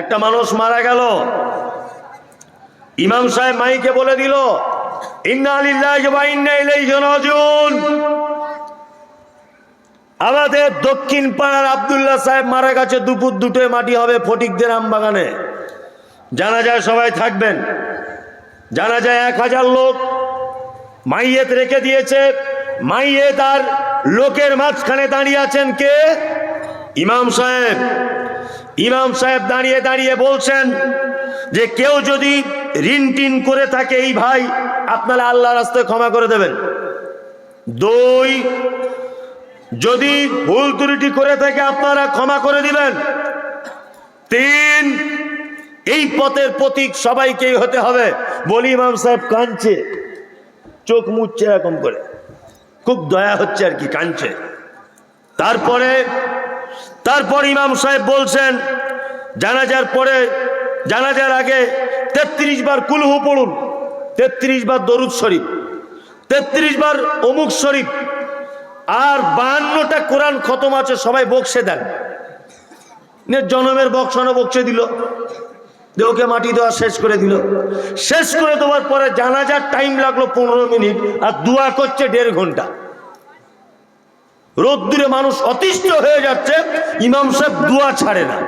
একটা মানুষ মারা গেল। ইমাম সাহেব মাইকে বলে দিল আমাদের দক্ষিণ পাড়ার আব্দুল্লাহ সাহেব মারা গেছে, দুপুর দুটোয় মাটি হবে ফটিকদের আমবাগানে জানা যায় সবাই থাকবেন। জানা যায় এক হাজার লোক মাইয়েত রেখে দিয়েছে। মাইয়েত আর লোকের মাঝখানে দাঁড়িয়ে আছেন কে? ইমাম সাহেব। ইমাম সাহেব দাঁড়িয়ে দাঁড়িয়ে বলছেন যে কেউ যদি ঋণ টিন করে থাকে এই ভাই, আপনারা আল্লাহ রাস্তায় ক্ষমা করে দেবেন। দুই, যদি ভুল ত্রুটি করে থাকে আপনারা ক্ষমা করে দিবেন। তিন, এই পথের প্রতীক সবাইকেই হতে হবে। বলি ইমাম সাহেব কাঁদছে, চোখ মুচ্ছে এরকম করে। খুব দয়া হচ্ছে আর কি, কাঁদছে। তারপরে তারপর ইমাম সাহেব বলছেন, জানাজার পরে, জানাজার আগে তেত্রিশ বার কুলহু পড়ুন, তেত্রিশ বার দরুদ শরীফ, তেত্রিশ বার অমুক শরীফ, আর বাহান্নটা কোরআন খতম আছে, সবাই বকসে দেন। জনমের বক্সানো বকসে দিল। ওকে মাটি দেওয়া শেষ করে দিল। শেষ করে দেওয়ার পরে জানাজার টাইম লাগল পনেরো মিনিট, আর দুয়া করছে দেড় ঘণ্টা। রোদ্দুরে মানুষ অতিষ্ঠ হয়ে যাচ্ছে, ইমাম সাহেব দুয়া ছাড়ে না।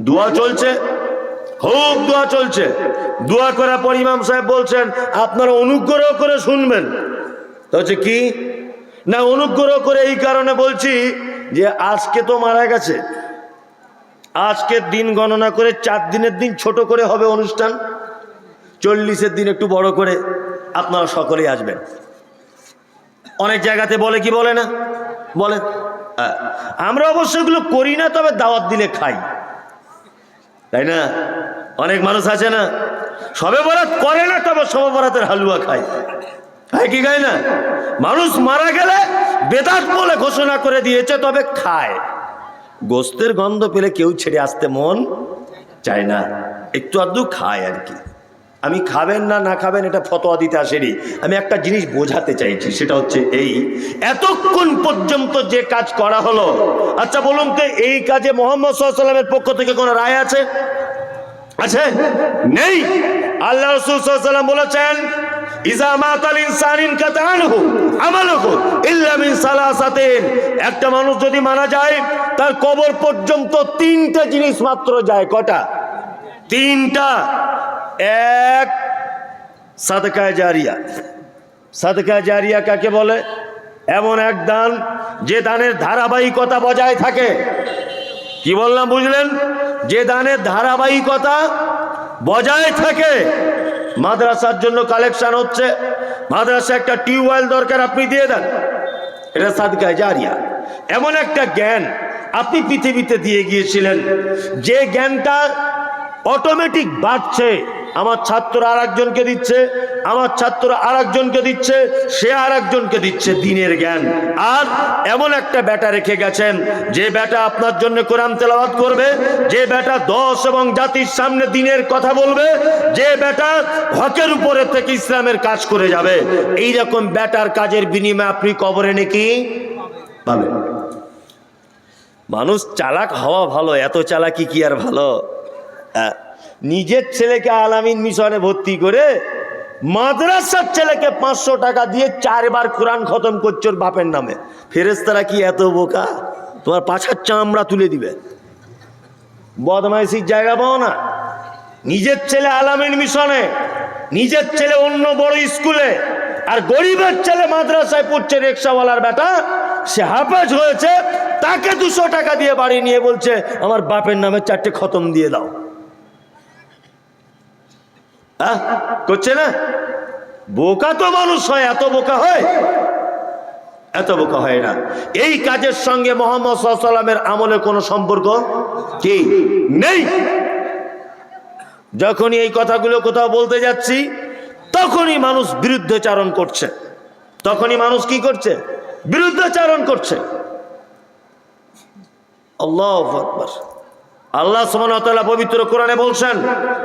দুয়া চলছে, খুব দোয়া চলছে। দোয়া করার পর ইমাম সাহেব বলছেন, আপনারা অনুগ্রহ করে শুনবেন। হচ্ছে কি? না, অনুগ্রহ করে এই কারণে বলছি যে আজকে তো মারা গেছে। আজকের দিন গণনা করে চার দিনের দিন ছোট করে হবে অনুষ্ঠান। চল্লিশের দিন একটু বড় করে আপনারা সকলেই আসবেন। অনেক জায়গাতে বলে, কি বলে না? বলে আমরা অবশ্য এগুলো করি না, তবে দাওয়াত দিলে খাই। তাই না? অনেক মানুষ আছে না, সবে বরাত করে না, তবে সবে বরাতের হালুয়া খায়। খায় কি খায় না? মানুষ মারা গেলে বেদাত বলে ঘোষণা করে দিয়েছে, তবে খায়। গোস্তের গন্ধ পেলে কেউ ছেড়ে আসতে মন চায় না, একটু আধটু খায় আর কি। আমি খাবেন না না খাবেন এটা ফতোয়া দিতে আসেনি। আমি একটা জিনিস বোঝাতে চাইছি, সেটা হচ্ছে এই, এতক্ষণ পর্যন্ত যে কাজ করা হলো আচ্ছা বলুন তো, এই কাজে মোহাম্মদ সাল্লামের পক্ষ থেকে কোনো রায় আছে? আছে? নেই। আল্লাহ রসুল সাল্লাম বলেছেন একটা মানুষ যদি মারা যায়, তার কবর পর্যন্ত তিনটা জিনিস মাত্র যায়, কটা? তিনটা। এক সাদকায় জারিয়া। সাদকায় জারিয়া কাকে বলে? এমন এক দান যে দানের ধারাবাহিকতা বজায় থাকে। কি বললাম বুঝলেন? যে দানের ধারাবাহিকতা বজায় থাকে। মাদ্রাসার জন্য কালেকশন হচ্ছে। মাদ্রাসা একটা টিউবওয়েল দরকার, আপনি দিয়ে দেন। এটা সাদকায় জারিয়া। এমন একটা জ্ঞান আপনি পৃথিবীতে দিয়ে গিয়েছিলেন। যে জ্ঞানটা অটোমেটিক বাড়ছে। আমার ছাত্র আর একজনকে দিচ্ছে আমার ছাত্র আর একজনকে দিচ্ছে সে আর একজনকে দিচ্ছে দিনের জ্ঞান। আর এমন একটা ব্যাটা রেখে গেছেন যে ব্যাটা আপনার জন্য কোরআন তেলাওয়াত করবে যে ব্যাটা দশ এবং জাতির সামনে দিনের কথা বলবে যে ব্যাটা হকের উপরে থেকে ইসলামের কাজ করে যাবে। এই রকম ব্যাটার কাজের বিনিময়ে আপনি কবরে নাকি পাবেন? মানুষ চালাক হওয়া ভালো এত চালাকি কি আর ভালো? আহ, নিজের ছেলেকে আলামিন মিশনে ভর্তি করে মাদ্রাসার ছেলেকে পাঁচশো টাকা দিয়ে চারবার কোরআন খতম করছে ওর বাপের নামে। ফেরেস্তারা কি এত বোকা? তোমার পাছার চামড়া তুলে দিবে। বদমাইশির জায়গা পাও না। নিজের ছেলে আলামিন মিশনে, নিজের ছেলে অন্য বড় স্কুলে, আর গরিবের ছেলে মাদ্রাসায় পড়ছে রিক্সাওয়ালার বেটা, সে হাফেজ হয়েছে, তাকে দুশো টাকা দিয়ে বাড়ি নিয়ে বলছে, আমার বাপের নামে চারটে খতম দিয়ে দাও। আহ, করছে না? বোকা তো মানুষ হয় এত বোকা হয়? এত বোকা হয় না। এই কাজের সঙ্গে মোহাম্মদ সাল্লামের আমলে কোনো সম্পর্ক কি? নেই। যখনই এই কথাগুলো কোথাও বলতে যাচ্ছি তখনই মানুষ বিরুদ্ধচারণ করছে। তখনই মানুষ কি করছে? বিরুদ্ধচারণ করছে। আল্লাহ আকবার। আল্লাহ সুবহানাহু পবিত্র কোরআনে বলছেন,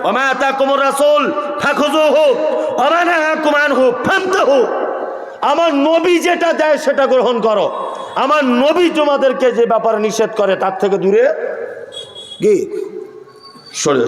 ওমা আতাকুমুর রাসূল, ফাখুযুহু, ওমা নাহাকুম আনহু ফান্তাহু আমার নবী যেটা দেয় সেটা গ্রহণ করো। আমার নবী তোমাদেরকে যে ব্যাপারে নিষেধ করে, তার থেকে দূরে কি? সরে